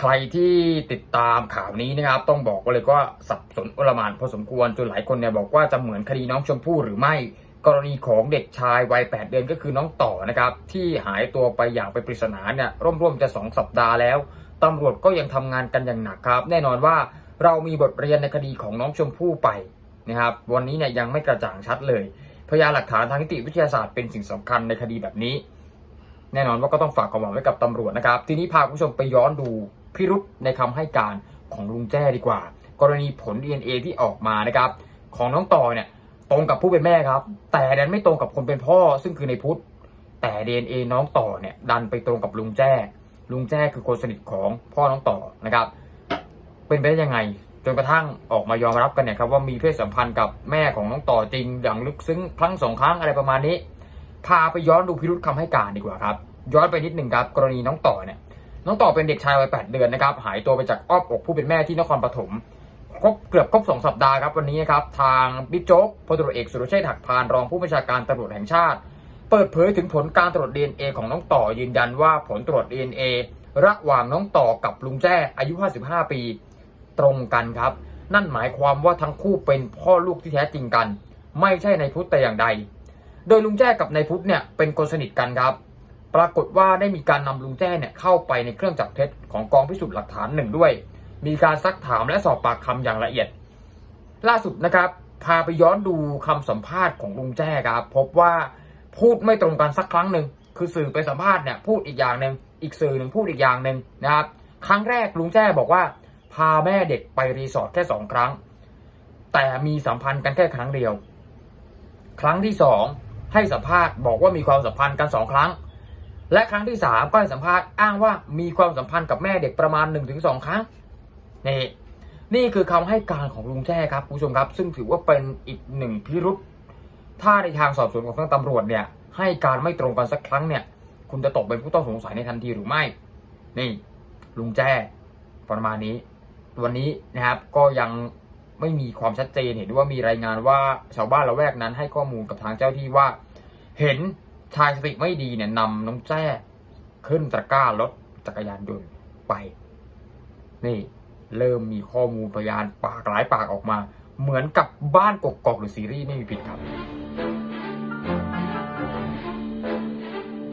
ใครที่ติดตามข่าวนี้นะครับ ต้องบอกเลยว่าสับสนอลมานพอสมควรจนหลายคนเนี่ยบอกว่าจะเหมือนคดีน้องชมพู่หรือไม่ กรณีของเด็กชายวัย 8 เดือนก็คือน้องต่อนะครับ ที่หายตัวไปอย่างเป็นปริศนาเนี่ยร่วมๆจะ 2 สัปดาห์แล้วตำรวจก็ยังทำงานกันอย่างหนักครับ แน่นอนว่าเรามีบทเรียนในคดีของน้องชมพู่ไปนะครับ วันนี้เนี่ยยังไม่กระจ่างชัดเลย พยานหลักฐานทางนิติวิทยาศาสตร์เป็นสิ่งสำคัญในคดีแบบนี้ แน่นอนว่าก็ต้องฝากความหวังไว้กับตำรวจนะครับ ทีนี้พาคุณผู้ชมไปย้อนดู พิรุษในคำให้การของลุงแจ้ดีกว่า กรณีผล DNA ที่ออกมานะครับ ของน้องต่อเนี่ยตรงกับผู้เป็นแม่ครับ แต่ดันไม่ตรงกับคนเป็นพ่อ ซึ่งคือในพุทธแต่ DNA น้องต่อเนี่ยดันไปตรงกับลุงแจ้ ลุงแจ้คือคนสนิทของพ่อน้องต่อนะครับ เป็นไปได้ยังไงจนกระทั่งออกมายอมรับกันเนี่ยครับว่ามีเพศสัมพันธ์กับแม่ของน้องต่อจริง อย่างลึกซึ้งครั้งสองครั้งอะไรประมาณนี้ พาไปย้อนดูพิรุษคำให้การดีกว่าครับ ย้อนไปนิดหนึ่งครับ กรณีน้องต่อเนี่ย น้องต่อเป็นเด็กชายวัย8เดือนนะครับ หายตัวไปจากอ้อมอกผู้เป็นแม่ที่นครปฐมครบเกือบครบสองสัปดาห์ครับวันนี้ครับทางบิ๊กโจ๊กพลตำรวจเอกสุรเชษฐ์หักพานรองผู้บัญชาการตำรวจแห่งชาติ เปิดเผยถึงผลการตรวจ DNA ของน้องต่อยืนยันว่าผลตรวจ DNA ระหว่างน้องต่อกับลุงแจ้อายุ 55 ปี ตรงกันครับ นั่นหมายความว่าทั้งคู่เป็นพ่อลูกที่แท้จริงกัน ไม่ใช่ในพุทธแต่อย่างใด โดยลุงแจ้กับนายพุทธเนี่ยเป็นคนสนิทกันครับ ปรากฏว่าได้มีการนำลุงแจ้เนี่ยเข้าไปในเครื่องจับเท็จของกองพิสูจน์หลักฐานหนึ่งด้วย มีการซักถามและสอบปากคำอย่างละเอียด ล่าสุดนะครับพาไปย้อนดูคำสัมภาษณ์ของลุงแจ้ครับพบว่าพูดไม่ตรงกันสักครั้งหนึ่งคือสื่อไปสัมภาษณ์เนี่ยพูดอีกอย่างหนึ่งอีกสื่อหนึ่งพูดอีกอย่างหนึ่งนะครับ ครั้งแรกลุงแจ้บอกว่า พาแม่เด็กไปรีสอร์ทแค่สองครั้ง แต่มีสัมพันธ์กันแค่ครั้งเดียว ครั้งที่สองให้สัมภาษณ์บอกว่ามีความสัมพันธ์กันสองครั้ง และครั้งที่สามก็ให้สัมภาษณ์อ้างว่ามีความสัมพันธ์กับแม่เด็กประมาณ1นถึงสครั้งนี่นี่คือคำให้การของลุงแจ้ครับผู้ชมครับ ซึ่งถือว่าเป็นอีกหนึ่งพิรุษถ้าในทางสอบสวนของทางตำรวจเนี่ย ให้การไม่ตรงกันสักครั้งเนี่ย คุณจะตกเป็นผู้ต้องสงสัยในทันทีหรือไม่ นี่ลุงแจ้ประมาณนี้ วันนี้นะครับก็ยังไม่มีความชัดเจนเห็นว่ามีรายงานว่าชาวบ้านละแวกนั้นให้ข้อมูลกับทางเจ้าที่ว่า เห็น ชายสติไม่ดีเนี่ยนำน้องแจ้ขึ้นตะกร้ารถจักรยานยนต์ไป นี่ เริ่มมีข้อมูลพยานปากหลายปากออกมา เหมือนกับบ้านกกอกหรือซีรีส์ไม่มีผิดครับ